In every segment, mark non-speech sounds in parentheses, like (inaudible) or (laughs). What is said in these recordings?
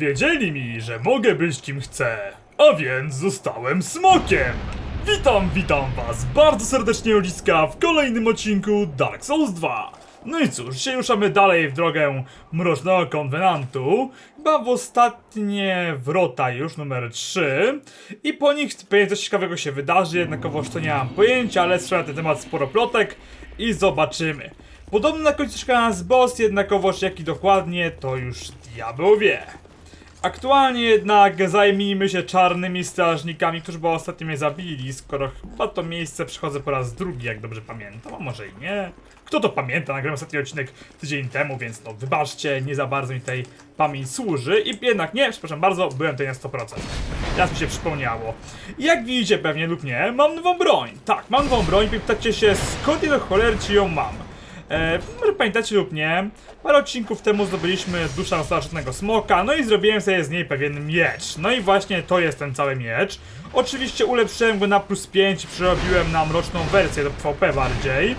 Wiedzieli mi, że mogę być kim chcę, a więc zostałem smokiem. Witam, witam was bardzo serdecznie Oliska w kolejnym odcinku Dark Souls 2. No i cóż, dzisiaj ruszamy dalej w drogę Mrocznego Konwenantu, chyba w ostatnie wrota już, numer 3. I po nich pewnie coś ciekawego się wydarzy, jednakowoż to nie mam pojęcia, ale słyszałem na ten temat sporo plotek i zobaczymy. Podobno na końcu czeka nas boss, jednakowoż jaki dokładnie, to już diabeł wie. Aktualnie jednak zajmijmy się czarnymi strażnikami, którzy bo ostatnio mnie zabili, skoro chyba to miejsce przychodzę po raz drugi, jak dobrze pamiętam, a może i nie. Kto to pamięta? Nagrałem ostatni odcinek tydzień temu, więc no wybaczcie, nie za bardzo mi tej pamięć służy. I jednak nie, przepraszam bardzo, byłem tutaj na 100%. Teraz mi się przypomniało. Jak widzicie pewnie lub nie, mam nową broń. Tak, mam nową broń, pytacie się skąd ja do cholery ci ją mam. E, pamiętacie lub nie, parę odcinków temu zdobyliśmy duszę starożytnego smoka, no i zrobiłem sobie z niej pewien miecz. No i właśnie to jest ten cały miecz. Oczywiście ulepszyłem go na plus 5 i przerobiłem na mroczną wersję do PvP bardziej.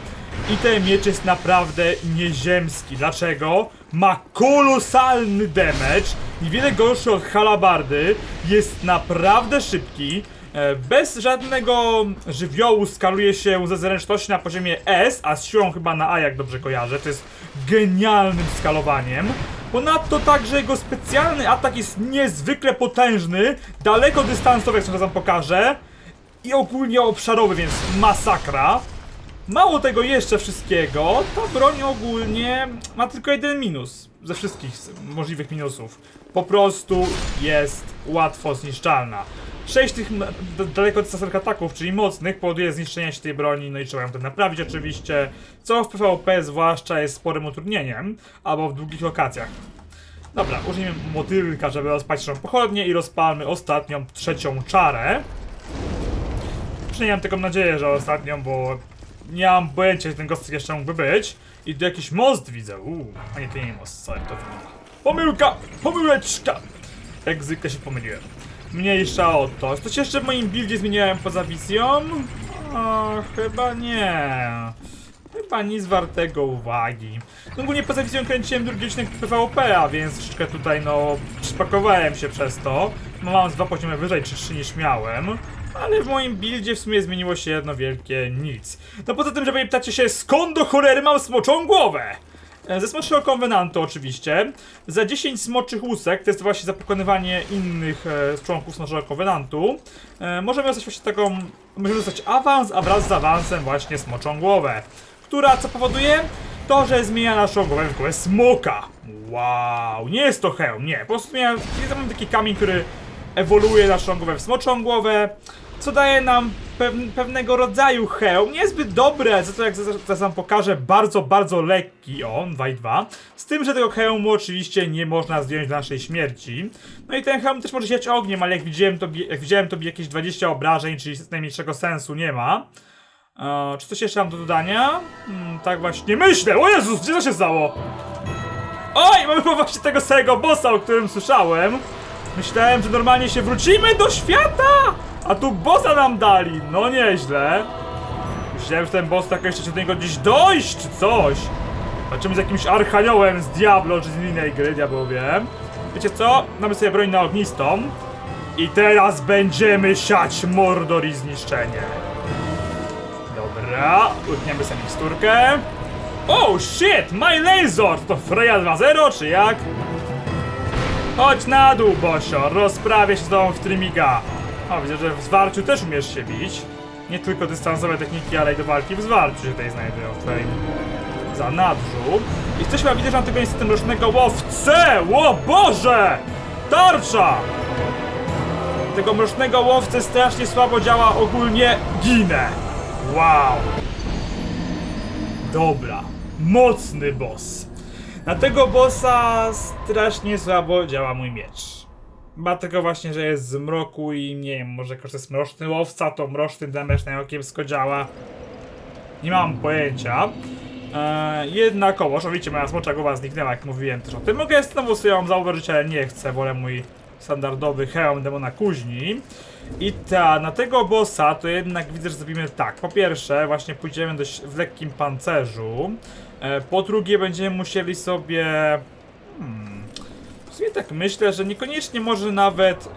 I ten miecz jest naprawdę nieziemski. Dlaczego? Ma kolosalny damage, niewiele gorszy od halabardy, jest naprawdę szybki, bez żadnego żywiołu skaluje się ze zręczności na poziomie S, a z siłą chyba na A, jak dobrze kojarzę. To jest genialnym skalowaniem. Ponadto także jego specjalny atak jest niezwykle potężny, daleko dystansowy, jak sobie wam pokażę. I ogólnie obszarowy, więc masakra. Mało tego jeszcze wszystkiego, ta broń ogólnie ma tylko jeden minus ze wszystkich możliwych minusów. Po prostu jest łatwo zniszczalna. 6 tych m- d- dalekodystansowych ataków, czyli mocnych, powoduje zniszczenie się tej broni, no i trzeba ją to naprawić oczywiście, co w PvP zwłaszcza jest sporym utrudnieniem, albo w długich lokacjach. Dobra, użyjmy motylka, żeby rozpalić naszą pochodnię i rozpalmy ostatnią, trzecią czarę. Przynajmniej mam taką nadzieję, że ostatnią, bo nie mam pojęcia, jak ten gostek jeszcze mógłby być. I tu jakiś most widzę. Uuu, a nie, to nie most, sorry, to wygląda. Pomyłka! Pomyłeczka! Jak zwykle się pomyliłem. Mniejsza o to. Coś jeszcze w moim buildzie zmieniałem poza wizją? O, chyba nie. Chyba nic wartego uwagi. No ogólnie poza wizją kręciłem drugi odcinek PvP, a więc troszeczkę tutaj no przypakowałem się przez to. No, Mam dwa poziomy wyżej czy trzy niż miałem. Ale w moim buildzie w sumie zmieniło się jedno wielkie nic. No poza tym, że pamiętacie się skąd do cholery mam smoczą głowę! E, Ze smoczego konwenantu oczywiście. Za 10 smoczych łusek, to jest właśnie za pokonywanie innych e, członków smoczego konwenantu, e, możemy dostać właśnie taką, możemy dostać awans, a wraz z awansem właśnie smoczą głowę. Która co powoduje? To, że zmienia naszą głowę w głowę smoka. Wow, nie jest to hełm, nie. Po prostu zmienia, jest taki kamień, który ewoluuje naszą głowę w smoczą głowę, co daje nam pewn, pewnego rodzaju hełm, niezbyt dobre, za to jak zaraz pokażę, bardzo, bardzo lekki on, 2 i 2, z tym, że tego hełmu oczywiście nie można zdjąć do naszej śmierci. No i ten hełm też może siać ogniem, ale jak widziałem to, jak widziałem to jakieś 20 obrażeń, czyli najmniejszego sensu nie ma. E, czy coś jeszcze mam do dodania? Hmm, tak właśnie myślę, o Jezus, gdzie to się stało? Oj, mamy właśnie tego samego bossa, o którym słyszałem. Myślałem, że normalnie się wrócimy do świata, a tu bossa nam dali. No nieźle. Myślałem, że ten boss tak jeszcze chce do niego gdzieś dojść, czy coś. Zobaczymy z jakimś archaniołem z Diablo, czy z innej gry, diabeł wiem. Wiecie co? Mamy sobie broń na ognistą. I teraz będziemy siać mordor i zniszczenie. Dobra, utniemy sobie miksturkę. Oh shit, my laser! To Freya 2.0 czy jak? Chodź na dół, Bosio, rozprawię się z tobą w trymiga. O, widzę, że w zwarciu też umiesz się bić. Nie tylko dystansowe techniki, ale i do walki w zwarciu się tutaj znajdują w twoim zanadrzu. I coś że mam tego niestety mrocznego łowcę! Ło Boże! Tarcza! Tego mrocznego łowcy strasznie słabo działa ogólnie ginę. Wow! Dobra, mocny boss. Na tego bossa strasznie słabo działa mój miecz. Dlatego właśnie, że jest z mroku i nie wiem, może jako że to jest mroczny łowca, to mroczny damage na kiepsko działa. Nie mam pojęcia. Eee, jednakowoż, oczywiście moja smocza głowa zniknęła, jak mówiłem też o tym. Mogę znowu sobie ją zauważyć, ale nie chcę, wolę mój standardowy hełm demona kuźni. I ta, na tego bossa to jednak widzę, że zrobimy tak. Po pierwsze, właśnie pójdziemy dość w lekkim pancerzu. E, po drugie, będziemy musieli sobie... Hmm, sumie tak myślę, że niekoniecznie może nawet...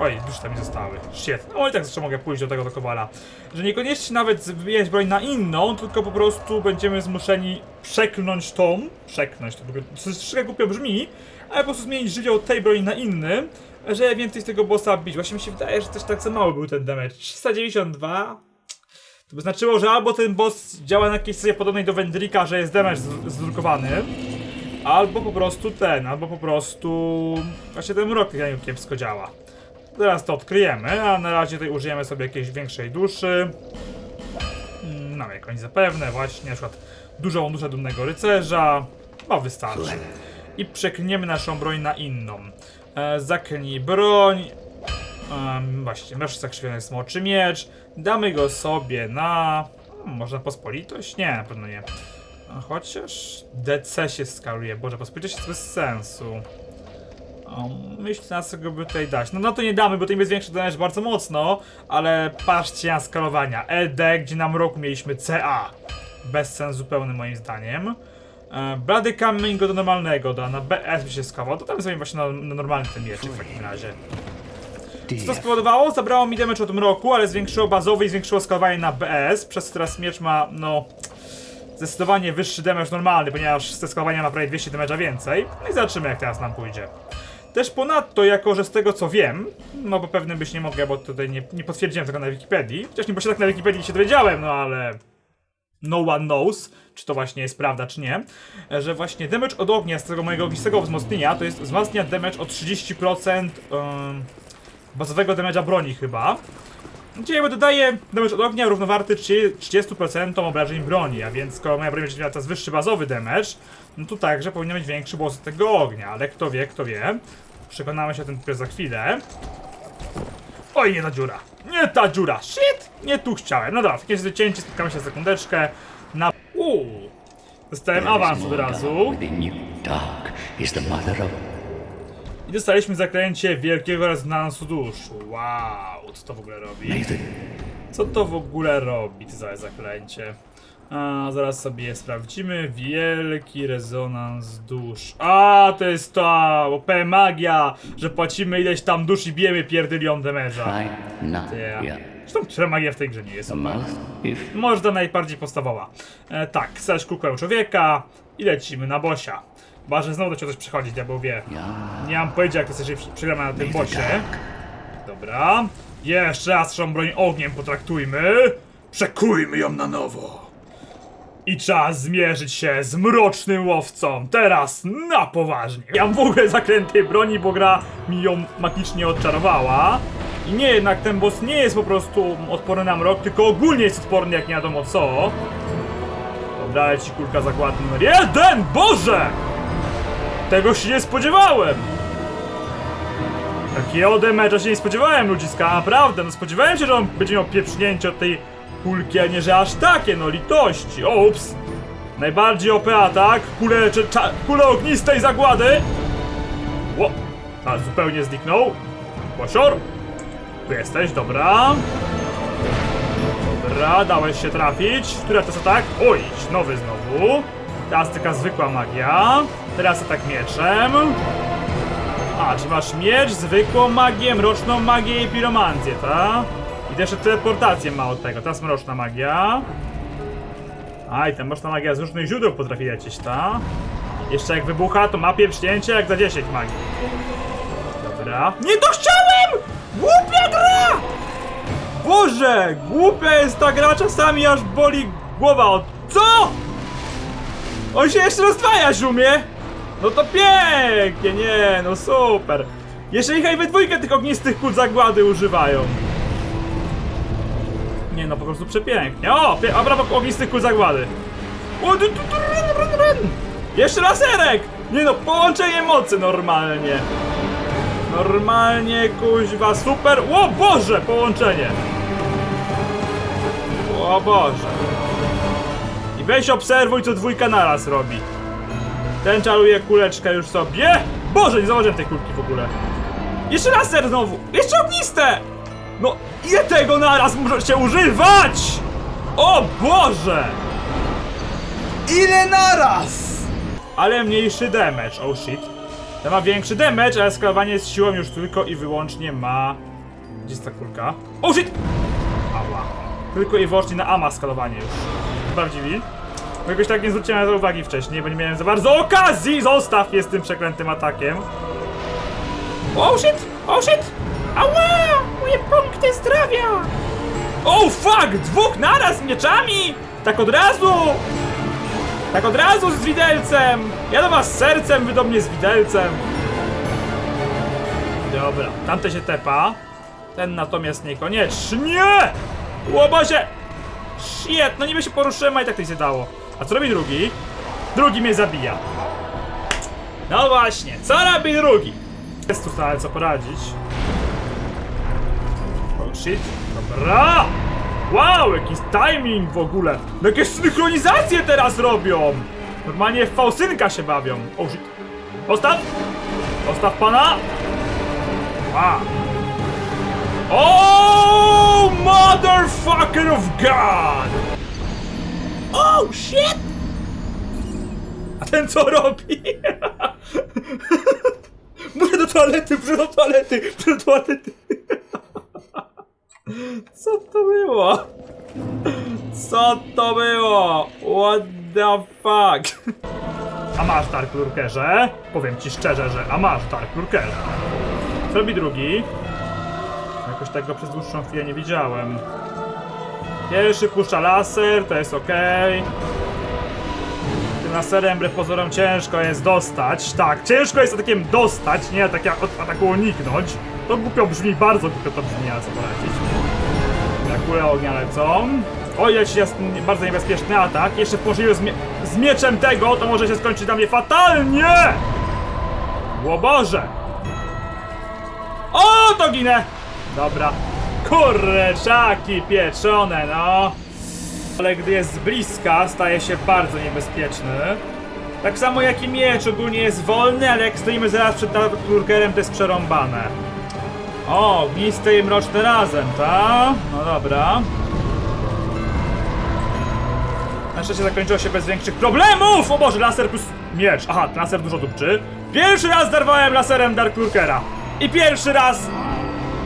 Oj, dusze tam mi zostały. Shit. No i tak jeszcze mogę pójść do tego do Kowala. Że niekoniecznie nawet wymieniać broń na inną, tylko po prostu będziemy zmuszeni przeklnąć tą. Przeklnąć, to troszeczkę głupio brzmi, ale po prostu zmienić żywioł tej broni na inny, że więcej z tego bossa bić. Właśnie mi się wydaje, że też tak za mały był ten damage. 392? To by znaczyło, że albo ten boss działa na jakiejś zasadzie podobnej do Wendrika, że jest damage zdrukowany, albo po prostu ten, albo po prostu właśnie ten mrok jak kiepsko działa. Teraz to odkryjemy, a na razie tutaj użyjemy sobie jakiejś większej duszy. Mm, Mamy jakąś zapewne, właśnie, na przykład dużą duszę dumnego rycerza. No wystarczy. I przeklniemy naszą broń na inną. E, zaklnij broń. Um, właśnie, masz zakrzywiony smoczy miecz. Damy go sobie na... Hmm, może na pospolitość? Nie, na pewno nie. A chociaż DC się skaluje. Boże, pospolitość jest bez sensu. O, myślę na co go by tutaj dać. No na to nie damy, bo to im jest większy damage bardzo mocno, ale patrzcie na skalowania. ED, gdzie na mroku mieliśmy CA. Bez sens zupełny moim zdaniem. E, Blady kamień go do normalnego, da, na BS by się skawał, to tam sobie właśnie na, na normalny ten mieczyk w takim razie. Co to spowodowało? Zabrało mi damage od mroku, ale zwiększyło bazowy i zwiększyło skalowanie na BS, przez co teraz miecz ma, no... Zdecydowanie wyższy damage normalny, ponieważ ze skalowania ma prawie 200 damage'a więcej. No i zobaczymy jak teraz nam pójdzie. Też ponadto, jako że z tego co wiem, no bo pewnym być nie mogę, bo tutaj nie, nie potwierdziłem tego na Wikipedii, chociaż nie, się tak na Wikipedii się dowiedziałem, no ale no one knows, czy to właśnie jest prawda, czy nie, że właśnie damage od ognia z tego mojego ognistego wzmocnienia to jest wzmacnia damage o 30% ym, bazowego damage'a broni chyba. Gdzie jakby dodaje damage od ognia równowarty 30 30% obrażeń broni, a więc skoro moja broń będzie miała teraz wyższy bazowy damage, no to także powinien być większy boss tego ognia, ale kto wie, kto wie. Przekonamy się o tym dopiero za chwilę. Oj, nie ta dziura. Nie ta dziura. Shit! Nie tu chciałem. No dobra, takie wycięcie, spotkamy się za sekundeczkę. Na... Uuu. Dostałem awans od razu. Of I dostaliśmy zaklęcie wielkiego rezonansu duszu. Wow, co to w ogóle robi? Co to w ogóle robi, to za zaklęcie? A, zaraz sobie je sprawdzimy. Wielki rezonans dusz. A, to jest ta OP magia, że płacimy ileś tam dusz i bijemy pierdylion now, Yeah. Zresztą która magia w tej grze nie jest. A mouth, if Może ta najbardziej podstawowa. E, tak, chcesz kukłę człowieka i lecimy na bosia. Chyba, że znowu do ciebie coś przychodzi, diabeł wie. Nie mam pojęcia jak to sobie przegramy na tym bosie. Dobra. Jeszcze raz tą broń ogniem potraktujmy. Przekujmy ją na nowo. I czas zmierzyć się z mrocznym łowcą. Teraz na poważnie. Ja mam w ogóle zakrętej broni, bo gra mi ją magicznie odczarowała. I nie, jednak ten boss nie jest po prostu odporny na mrok, tylko ogólnie jest odporny jak nie wiadomo co. Dobra, leci kulka zakładu numer jeden! Boże! Tego się nie spodziewałem! Takiego damage'a się nie spodziewałem, ludziska, naprawdę, no spodziewałem się, że on będzie miał pieprznięcie od tej kulki, a nie, że aż takie, no litości, o, ups! Najbardziej OP atak, kule, czy, cza, kule ognistej zagłady! Ło, a zupełnie zniknął. Łosior, tu jesteś, dobra. Dobra, dałeś się trafić. Który to jest atak? Oj, nowy znowu. Teraz taka zwykła magia. Teraz atak mieczem. A, czy masz miecz, zwykłą magię, mroczną magię i piromancję, ta? I też jeszcze teleportację ma od tego. Teraz mroczna magia. A, i ta mroczna magia z różnych źródeł potrafi lecieć, ta? Jeszcze jak wybucha, to ma pieprznięcie jak za 10 magii. Dobra. Nie to chciałem! Głupia gra! Boże, głupia jest ta gra, czasami aż boli głowa od... CO?! On się jeszcze rozdwajać umie! No to pięknie, nie, no super! Jeszcze niechaj we dwójkę tych ognistych kul zagłady używają. Nie no, po prostu przepięknie. O, pie- a brawo ognistych kul zagłady. O, du- du- du- run, run, run. Jeszcze laserek! Nie no, połączenie mocy normalnie. Normalnie, kuźwa, super. O Boże, połączenie. O Boże. I weź obserwuj, co dwójka naraz robi. Ten czaruje kuleczkę już sobie. Boże, nie zauważyłem tej kulki w ogóle. Jeszcze laser znowu. Jeszcze ogniste. No, ile tego naraz możecie używać? O Boże. Ile naraz? Ale mniejszy damage, oh shit. Ten ma większy damage, ale skalowanie z siłą już tylko i wyłącznie ma... Gdzie jest ta kulka? O shit! Ała. Tylko i wyłącznie na A ma skalowanie już. Prawdziwi? Bo tak nie zwróciłem na to uwagi wcześniej, bo nie miałem za bardzo okazji! Zostaw mnie z tym przeklętym atakiem. Oh shit! Oh shit! Ała! Moje punkty zdrowia! Oh fuck! Dwóch naraz mieczami! Tak od razu! Tak od razu z widelcem! Ja do was sercem, wy do mnie z widelcem. Dobra, tamte się tepa. Ten natomiast niekoniecznie! Łobozie! Shit, no niby się poruszyłem, a i tak to się dało. A co robi drugi? Drugi mnie zabija. No właśnie, co robi drugi? Jest tu wcale co poradzić. Oh shit, dobra! Wow, jakiś timing w ogóle! No synchronizacje teraz robią! Normalnie w fałsynka się bawią. Oh shit. Postaw! Postaw pana! Wow. Oh, motherfucker of God! Oh shit! A ten co robi? (laughs) Muszę do toalety, muszę do toalety, muszę do toalety. (laughs) Co to było? Co to było? What the fuck? A masz Dark Lurkerze? Powiem ci szczerze, że a masz Dark Lurkerze. Co robi drugi? Jakoś tego przez dłuższą chwilę nie widziałem. Pierwszy puszcza laser, to jest ok. Tym laserem wbrew pozorom ciężko jest dostać. Tak, ciężko jest atakiem dostać, nie tak jak od ataku uniknąć. To głupio brzmi, bardzo głupio to brzmi, ale co poradzić. Jak kule ognia lecą. O, jest bardzo niebezpieczny atak. Jeszcze połączeniu z, mie z mieczem tego, to może się skończyć dla mnie fatalnie! O Boże! O, to ginę! Dobra. Kurczaki pieczone, no. Ale gdy jest z bliska, staje się bardzo niebezpieczny. Tak samo jak i miecz ogólnie jest wolny, ale jak stoimy zaraz przed Turkerem, to jest przerąbane. O, ognisty i mroczny razem, ta? No dobra. Na szczęście zakończyło się bez większych problemów! O Boże, laser plus miecz. Aha, laser dużo dupczy. Pierwszy raz zerwałem laserem Dark Lurkera. I pierwszy raz...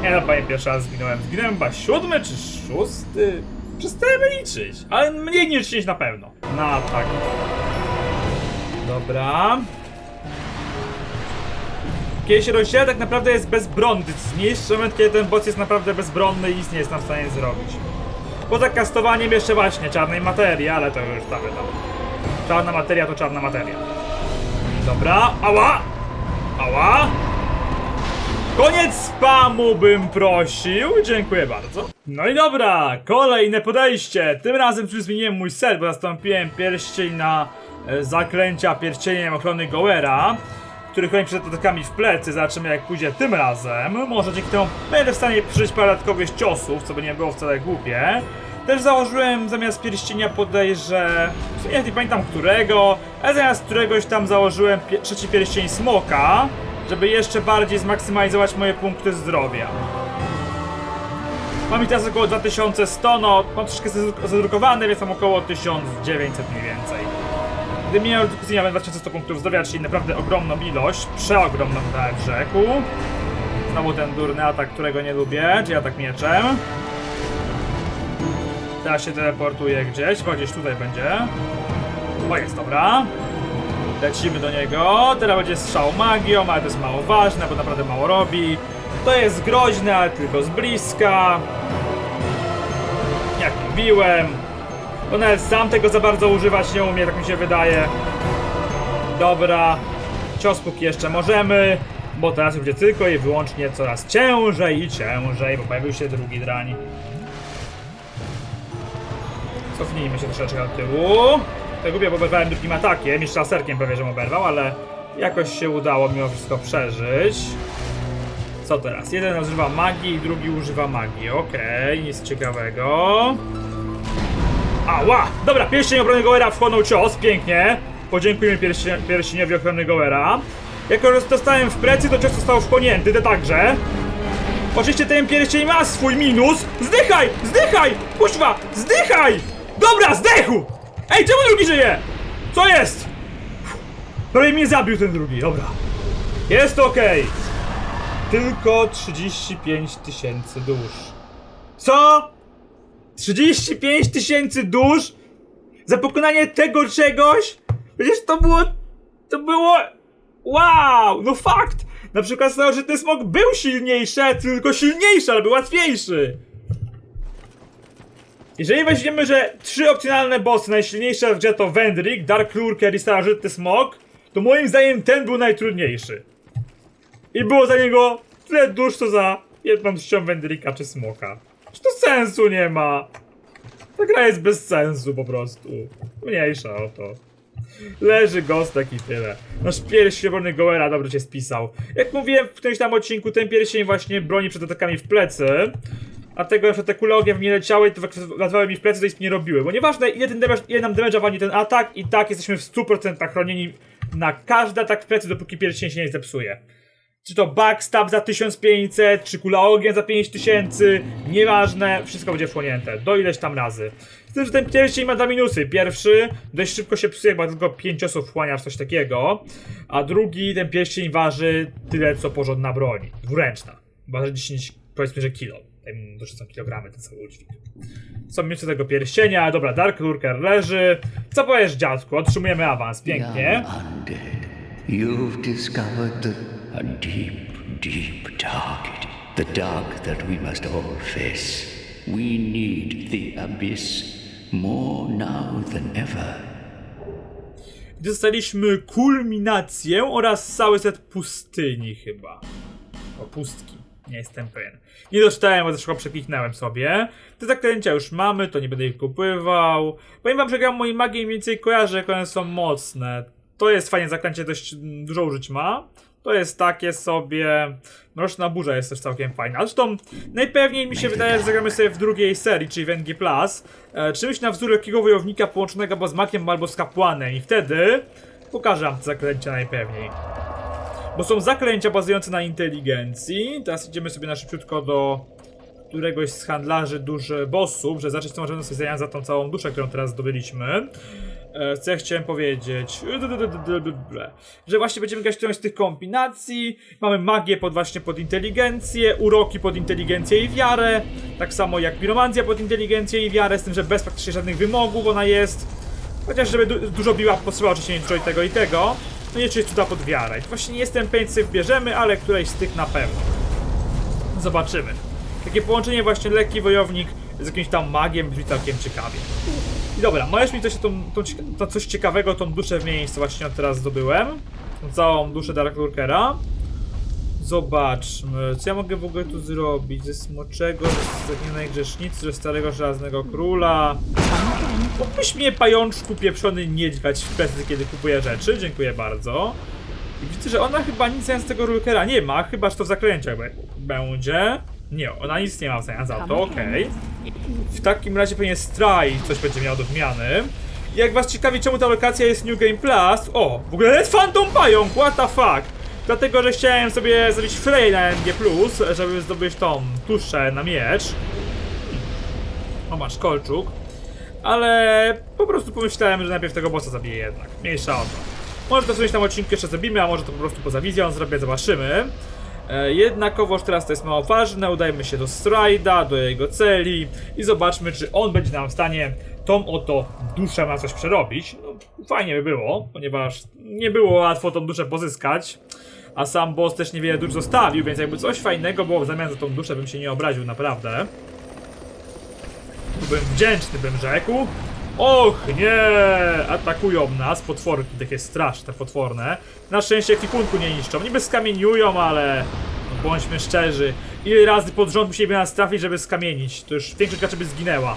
Nie no, panie, pierwszy raz zginąłem. Zginąłem chyba siódmy czy szósty? Przestałem liczyć, ale mniej niż 10 na pewno. Na tak. Dobra. Kiedy się rozdziela, tak naprawdę jest bezbronny. Zmniejszy moment, kiedy ten boss jest naprawdę bezbronny i nic nie jest nam w stanie zrobić. Poza kastowaniem jeszcze właśnie czarnej materii, ale to już tam wiadomo. Czarna materia to czarna materia. Dobra, ała! Ała! Koniec spamu bym prosił, dziękuję bardzo. No i dobra, kolejne podejście. Tym razem już zmieniłem mój set, bo zastąpiłem pierścień na e, zaklęcia pierścieniem ochrony Goera, który chroni przed atakami w plecy. Zobaczymy jak pójdzie tym razem. Może dzięki temu będę w stanie przeżyć parę dodatkowych ciosów, co by nie było wcale głupie. Też założyłem zamiast pierścienia sumie nie pamiętam którego, ale zamiast któregoś tam założyłem pie trzeci pierścień smoka, żeby jeszcze bardziej zmaksymalizować moje punkty zdrowia. Mam ich teraz około 2100, no mam troszkę zadrukowane, więc mam około 1900 mniej więcej. Gdy miałem dyskusję, miałem 2100 punktów zdrowia, czyli naprawdę ogromną ilość, przeogromną nawet rzekł. Znowu ten durny atak, którego nie lubię, czyli atak mieczem. Teraz się teleportuje gdzieś, bo gdzieś tutaj będzie. O, jest, dobra. Lecimy do niego. Teraz będzie strzał magią, ale to jest mało ważne, bo naprawdę mało robi. To jest groźne, ale tylko z bliska. Jak mówiłem. To nawet sam tego za bardzo używać nie umie, tak mi się wydaje. Dobra. Cios póki jeszcze możemy, bo teraz będzie tylko i wyłącznie coraz ciężej i ciężej, bo pojawił się drugi drań. Cofnijmy się troszeczkę do tyłu. Tak głupio, bo oberwałem drugim atakiem, jeszcze laserkiem prawie, że oberwał, ale jakoś się udało mimo wszystko przeżyć. Co teraz? Jeden używa magii, drugi używa magii. Okej, nic ciekawego. Ała! Dobra, pierścień obrony Goera wchłonął cios, pięknie. Podziękujmy pierści pierścieniowi ochrony Goera. Jako że dostałem w plecy, to cios został wchłonięty, to także. Oczywiście ten pierścień ma swój minus. Zdychaj! Zdychaj! Kuźwa! Zdychaj! Dobra, zdechł! Ej, czemu drugi żyje? Co jest? Prawie mnie zabił ten drugi, dobra. Jest okej! Tylko 35 tysięcy dusz. Co? 35 tysięcy dusz? Za pokonanie tego czegoś? Przecież to było... To było... Wow! No fakt! Na przykład starożytny smok był silniejszy, tylko silniejszy, ale był łatwiejszy. Jeżeli weźmiemy, że trzy opcjonalne bossy najsilniejsze w to Wendrik, Dark Lurker i starożytny smok, to moim zdaniem ten był najtrudniejszy. I było za niego tyle dusz, co za jedną czcią Wendrika czy smoka. Czy to sensu nie ma? Ta gra jest bez sensu po prostu. Mniejsza o to. Leży Gostek i tyle. Nasz pierścień obrony Goera dobrze cię spisał. Jak mówiłem w którymś tam odcinku, ten pierścień właśnie broni przed atakami w plecy. A tego, że te kule ognia w mnie leciały to wlatywały mi w plecy, to nic mi nie robiły. Bo nieważne ile, ten damage, ile nam damage'a wani ten atak, i tak jesteśmy w 100% chronieni na każdy atak w plecy, dopóki pierścień się nie zepsuje. Czy to backstab za 1500, czy kula ognia za 5000, nieważne, wszystko będzie wchłonięte, do ileś tam razy. Z tym, że ten pierścień ma dwa minusy. Pierwszy, dość szybko się psuje, bo tylko 5 osób wchłaniasz coś takiego. A drugi, ten pierścień waży tyle, co porządna broń. Dwuręczna. Waży 10, powiedzmy, że kilo. Dość są kilogramy ten cały udźwig. Są minusy tego pierścienia, dobra, Dark Lurker leży. Co powiesz, dziadku? Otrzymujemy awans, pięknie. Young undead, you've discovered the a deep, deep dark. The dark that we must all face. We need the abyss more now than ever. Dostaliśmy kulminację oraz cały set pustyni chyba. O, pustki. Nie jestem pewien. Nie dostałem, bo zresztą przekliknąłem sobie. Te zaklęcia już mamy, to nie będę ich kupywał. Powiem wam, że gram moim magii mniej więcej kojarzę, jak one są mocne. To jest fajnie zaklęcie, dość dużo użyć ma. To jest takie sobie. Mroczna burza jest też całkiem fajna. Zresztą najpewniej mi się wydaje, że zagramy sobie w drugiej serii, czyli w NG Plus. E, czymś na wzór jakiego wojownika połączonego albo z makiem, albo z kapłanem. I wtedy pokażę wam te zaklęcia najpewniej. Bo są zaklęcia bazujące na inteligencji. Teraz idziemy sobie na szybciutko do któregoś z handlarzy dusz bossów, że zacząć możemy sobie zająć za tą całą duszę, którą teraz zdobyliśmy. E, Co ja chciałem powiedzieć? Że właśnie będziemy grać którąś z tych kombinacji. Mamy magię pod właśnie pod inteligencję, uroki pod inteligencję i wiarę. Tak samo jak piromancja pod inteligencję i wiarę, z tym, że bez praktycznie żadnych wymogów ona jest. Chociaż żeby du dużo biła, potrzeba oczywiście i tego i tego. No nie czy cuda pod wiarę. Właśnie nie jestem pewien, co sobie wybierzemy, ale któreś z tych na pewno. Zobaczymy. Takie połączenie właśnie lekki wojownik z jakimś tam magiem brzmi całkiem ciekawie. I dobra, możesz mi coś, tą, tą, coś ciekawego, tą duszę w miejscu właśnie teraz zdobyłem. Całą duszę Dark Lurkera. Zobaczmy, co ja mogę w ogóle tu zrobić? Ze smoczego, ze zaginionej grzesznicy, ze starego żelaznego króla. Mógłbyś mnie pajączku pieprzony niedźwać w plecy, kiedy kupuję rzeczy? Dziękuję bardzo. I widzę, że ona chyba nic z tego Lurkera nie ma, chyba że to w zaklęciach będzie. Nie, ona nic nie ma w zamian za to, okej. W takim razie pewnie Stray coś będzie miał do wymiany. I Jak was ciekawi czemu ta lokacja jest New Game Plus, o, w ogóle jest Phantom Pająk, what the fuck! Dlatego, że chciałem sobie zrobić Frey na NG+, żeby zdobyć tą tuszę na miecz. O, masz kolczuk. Ale po prostu pomyślałem, że najpierw tego bossa zabiję jednak. Mniejsza o to. Może to coś tam odcinki jeszcze zrobimy, a może to po prostu poza wizją zrobię, zobaczymy. E, jednakowoż teraz to jest mało ważne, udajmy się do Strajda, do jego celi i zobaczmy, czy on będzie nam w stanie tą oto duszę na coś przerobić. No, fajnie by było, ponieważ nie było łatwo tą duszę pozyskać, a sam boss też niewiele dusz zostawił, więc jakby coś fajnego było w zamian za tą duszę, bym się nie obraził naprawdę. Byłem wdzięczny, bym rzekł. Och nie! Atakują nas potworki, takie straszne, potworne. Na szczęście ekwipunku nie niszczą. Niby skamieniują, ale... No, bądźmy szczerzy. Ile razy pod rząd musieliby nas trafić, żeby skamienić? To już większość graczy by zginęła.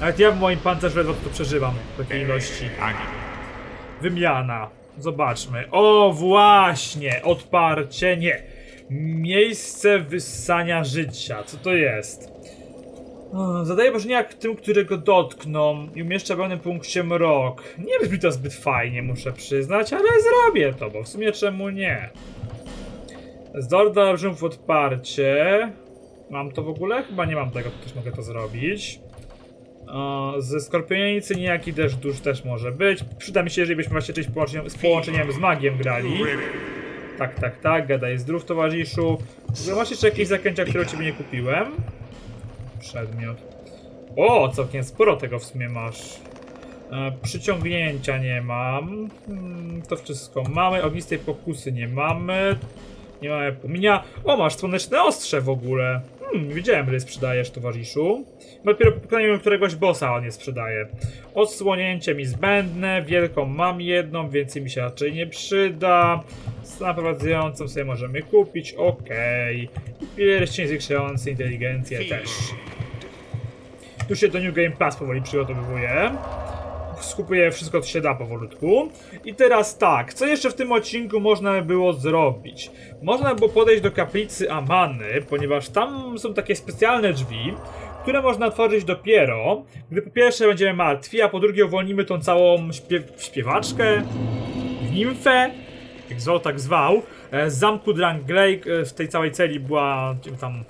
Nawet ja w moim pancerzu ledwo to przeżywam w takiej ilości. Wymiana. Zobaczmy. O, właśnie! Odparcie, nie. Miejsce wyssania życia. Co to jest? Zadaję jak tym, którego dotkną i umieszcza w pełnym punkcie mrok. Nie brzmi to zbyt fajnie, muszę przyznać, ale zrobię to, bo w sumie czemu nie? Zdorda w odparcie. Mam to w ogóle? Chyba nie mam tego, to też mogę to zrobić. O, ze skorpionicy niejaki deszcz dusz też może być. Przyda mi się, jeżeli byśmy właśnie czymś połączeniem, z połączeniem z magiem grali. Tak, tak, tak, gadaj zdrów towarzyszu. Masz jeszcze jakieś zaklęcia, które u ciebie nie kupiłem? Przedmiot. O, całkiem sporo tego w sumie masz. E, przyciągnięcia nie mam. Hmm, to wszystko mamy. Ognistej pokusy nie mamy. Nie mamy płomienia. O, masz słoneczne ostrze w ogóle. Hmm, nie wiedziałem, że je sprzedajesz, towarzyszu. Dopiero po któregoś bossa on je sprzedaje. Odsłonięcie mi zbędne, wielką mam jedną, więcej mi się raczej nie przyda. Naprowadzającą sobie możemy kupić, okej. I pierścień zwiększający inteligencję też. Tu się do New Game Plus powoli przygotowywuje. Skupuję wszystko, co się da powolutku. I teraz tak, co jeszcze w tym odcinku można by było zrobić? Można by było podejść do kaplicy Amany, ponieważ tam są takie specjalne drzwi, które można otworzyć dopiero, gdy po pierwsze będziemy martwi, a po drugie uwolnimy tą całą śpiew śpiewaczkę, nimfę, jak zwał, tak zwał, e, z zamku Dranglake e, w tej całej celi była, tam,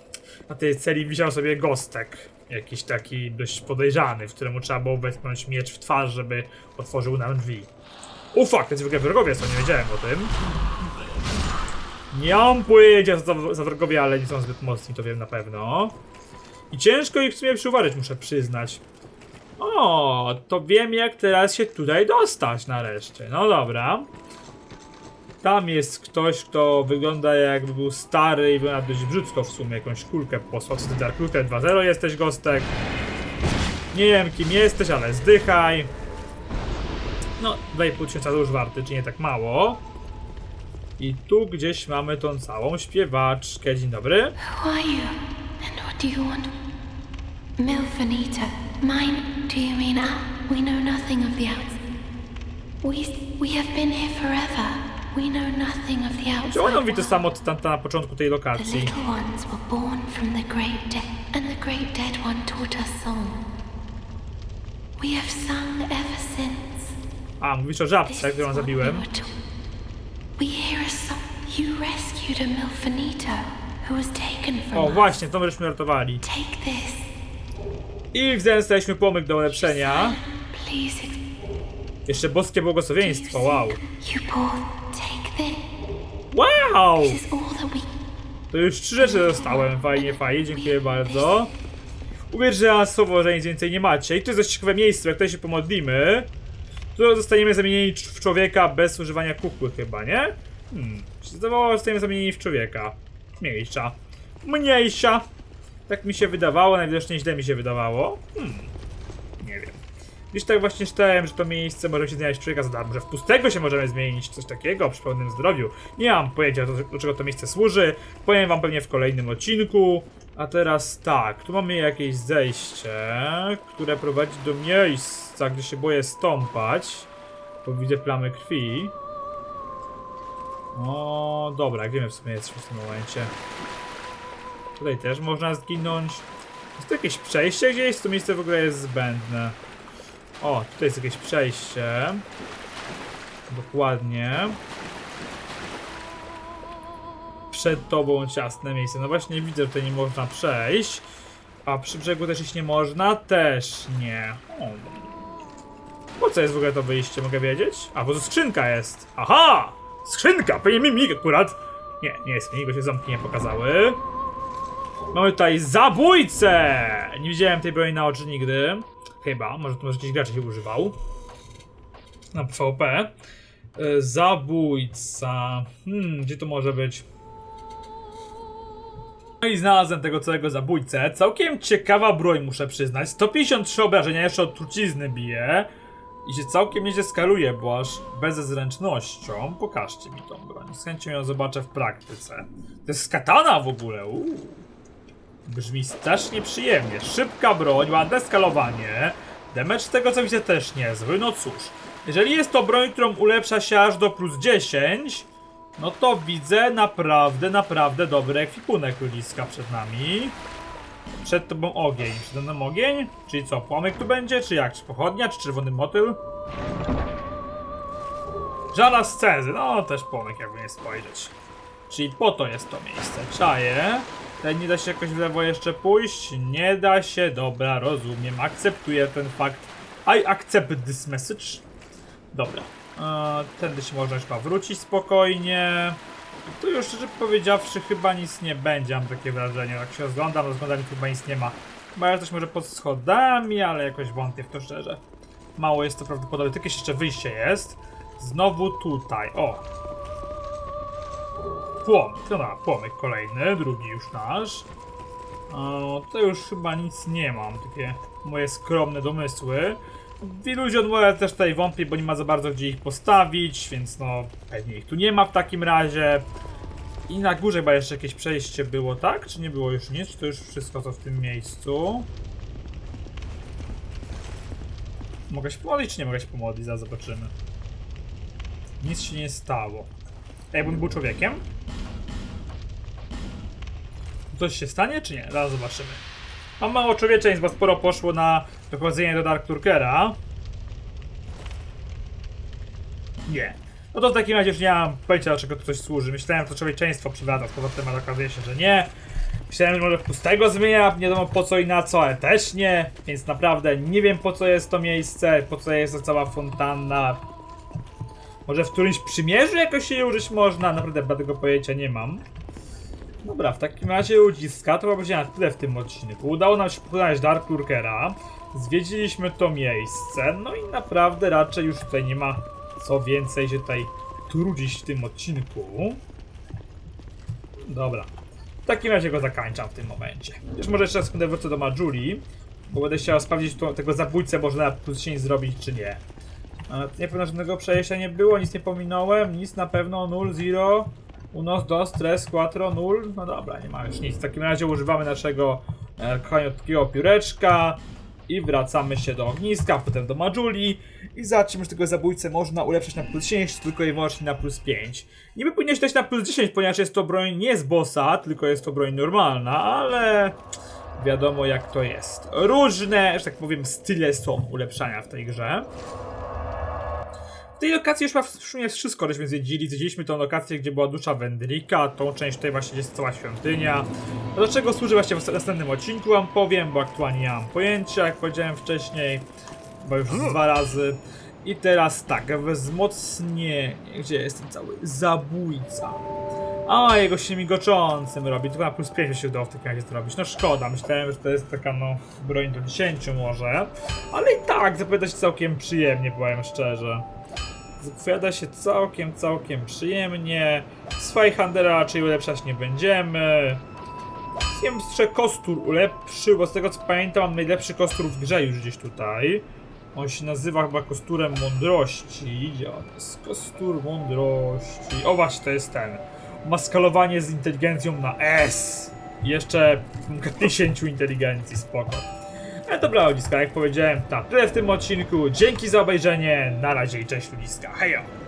na tej celi wisiał sobie gostek, jakiś taki dość podejrzany, w któremu trzeba było wepchnąć miecz w twarz, żeby otworzył nam drzwi. U fuck, to jest w ogóle wrogowie, co nie wiedziałem o tym. Nie mam pojęcia za, za wrogowie, ale nie są zbyt mocni, to wiem na pewno. I ciężko ich w sumie przyuważyć, muszę przyznać. O, to wiem jak teraz się tutaj dostać nareszcie. No dobra. Tam jest ktoś, kto wygląda jakby był stary i wygląda dość brzydko w sumie. Jakąś kulkę posłał. Co ty Dark Looter 2.0 jesteś, Gostek? Nie wiem kim jesteś, ale zdychaj. No, 2,5 tysiąca już warty, czy nie tak mało. I tu gdzieś mamy tą całą śpiewaczkę. Dzień dobry. Who are you? And what do you want? Milfanita. Mine, do you mean ah? We know nothing of the outs. We, we have been here forever. Czy ona mówi to samo co tamta na początku tej lokacji? A, mówisz o żabce, którą zabiłem. O, właśnie, to żeśmy ratowali. Take this. I wzięliśmy pomyk do ulepszenia. Jeszcze boskie błogosławieństwo, wow. Wow! To już trzy rzeczy dostałem, fajnie, fajnie, dziękuję bardzo. Uwierz, że na słowo, że nic więcej nie macie. I to jest dość ciekawe miejsce, jak tutaj się pomodlimy, to zostaniemy zamienieni w człowieka bez używania kukły chyba, nie? Hmm, zdawało, że zostaniemy zamienieni w człowieka. Mniejsza. Mniejsza. Tak mi się wydawało, najwidoczniej źle mi się wydawało. Hmm. Gdzieś tak właśnie czytałem, że to miejsce może się zmieniać człowieka za darmo, że w pustego się możemy zmienić, coś takiego przy pełnym zdrowiu. Nie mam pojęcia, do, do czego to miejsce służy. Powiem wam pewnie w kolejnym odcinku. A teraz tak, tu mamy jakieś zejście, które prowadzi do miejsca, gdzie się boję stąpać, bo widzę plamy krwi. O, dobra, gdzie my w sumie jesteśmy w tym momencie? Tutaj też można zginąć. Jest tu jakieś przejście gdzieś? To miejsce w ogóle jest zbędne. O, tutaj jest jakieś przejście. Dokładnie. Przed tobą ciasne miejsce. No właśnie widzę, że tutaj nie można przejść. A przy brzegu też iść nie można? Też nie. O. Po co jest w ogóle to wyjście, mogę wiedzieć? A, bo to skrzynka jest. Aha! Skrzynka! Pewnie mi mig akurat. Nie, nie jest mi, go się zamki nie pokazały. Mamy tutaj zabójcę! Nie widziałem tej broni na oczy nigdy. Chyba, może to może jakiś gracz jej używał. Na PvP. E, Zabójca. Hmm, gdzie to może być? No i znalazłem tego całego zabójcę. Całkiem ciekawa broń, muszę przyznać. 153 obrażenia, jeszcze od trucizny bije. I się całkiem nieźle skaluje, bo aż bez zręcznością. Pokażcie mi tą broń. Z chęcią ją zobaczę w praktyce. To jest katana w ogóle. Uuu. Brzmi strasznie przyjemnie. Szybka broń, ładne skalowanie. Damage z tego co widzę też niezły. No cóż, jeżeli jest to broń, którą ulepsza się aż do plus 10, no to widzę naprawdę, naprawdę dobry ekwipunek ludziska przed nami. Przed tobą ogień. Przed mną ogień? Czyli co, płomyk tu będzie? Czy jak? Czy pochodnia? Czy czerwony motyl? Żala z. No, też płomyk jakby nie spojrzeć. Czyli po to jest to miejsce. Czaję. Tutaj nie da się jakoś w lewo jeszcze pójść? Nie da się. Dobra, rozumiem. Akceptuję ten fakt. I accept this message. Dobra. Eee, tędy się można chyba wrócić spokojnie. Tu już szczerze powiedziawszy chyba nic nie będzie, mam takie wrażenie. Jak się rozglądam, rozglądam chyba nic nie ma. Chyba coś może pod schodami, ale jakoś wątpię w to szczerze. Mało jest to prawdopodobne, tylko jeszcze wyjście jest. Znowu tutaj, o. Płomyk, no dobra, płomyk kolejny, drugi już nasz. O, to już chyba nic nie mam, takie moje skromne domysły. Od Moja też tutaj wątpię, bo nie ma za bardzo gdzie ich postawić, więc no pewnie ich tu nie ma w takim razie. I na górze chyba jeszcze jakieś przejście było, tak? Czy nie było już nic? Czy to już wszystko co w tym miejscu? Mogę się pomodlić, czy nie mogę się pomodlić? Zaraz zobaczymy. Nic się nie stało. A jakbym był człowiekiem? Coś się stanie, czy nie? Zaraz zobaczymy. Mam mało człowieczeństw, bo sporo poszło na dochodzenie do Dark Turkera. Nie. No to w takim razie już nie mam pojęcia, do czego to coś służy. Myślałem, że to człowieczeństwo przywraca, poza tym ale okazuje się, że nie. Myślałem, że może pustego zmienia, nie wiadomo po co i na co, ale też nie. Więc naprawdę nie wiem po co jest to miejsce, po co jest ta cała fontanna. Może w którymś przymierzu jakoś się użyć można? Naprawdę tego pojęcia nie mam. Dobra, w takim razie ludziska, to będzie na tyle w tym odcinku. Udało nam się pokonać Dark Lurkera. Zwiedziliśmy to miejsce, no i naprawdę raczej już tutaj nie ma co więcej się tutaj trudzić w tym odcinku. Dobra. W takim razie go zakończam w tym momencie. Już może jeszcze sekundę wrócę do Majuli, bo będę chciał sprawdzić to, tego zabójcę, może na plus 10 zrobić, czy nie. Nie pewno żadnego przejścia nie było, nic nie pominąłem, nic na pewno, 0, 0. Unos, dos, tres, quattro, null. No dobra, nie ma już nic. W takim razie używamy naszego e, koniotkiego pióreczka i wracamy się do ogniska, potem do Majuli i zobaczymy, że tego zabójcę można ulepszyć na plus 10, tylko i wyłącznie na plus 5. Niby powinien dać na plus 10, ponieważ jest to broń nie z bossa, tylko jest to broń normalna, ale wiadomo jak to jest. Różne, że tak powiem, style są ulepszania w tej grze. W tej lokacji już ma w sumie wszystko, żeśmy zwiedzili. Zwiedziliśmy tą lokację, gdzie była dusza Wendrika, tą część tutaj właśnie jest cała świątynia. Do czego służy właśnie w następnym odcinku wam powiem, bo aktualnie nie mam pojęcia, jak powiedziałem wcześniej, bo już dwa razy. I teraz tak, wzmocnienie, gdzie jest ten cały zabójca. A, jego się migoczącym robi, tylko na plus 5 się udało w takim razie zrobić. No szkoda, myślałem, że to jest taka no broń do 10 może. Ale i tak, zapowiada się całkiem przyjemnie, powiem szczerze. Zapowiada się całkiem, całkiem przyjemnie. Swajhandera raczej ulepszać nie będziemy. Wiem, że kostur ulepszył, bo z tego co pamiętam mam najlepszy kostur w grze już gdzieś tutaj. On się nazywa chyba kosturem mądrości. Gdzie on jest? Kostur mądrości. O właśnie, to jest ten. Maskalowanie z inteligencją na S. I jeszcze 10 inteligencji, spoko. Ale dobra, ludziska, jak powiedziałem, to tyle w tym odcinku. Dzięki za obejrzenie. Na razie i cześć ludziska. Hejo!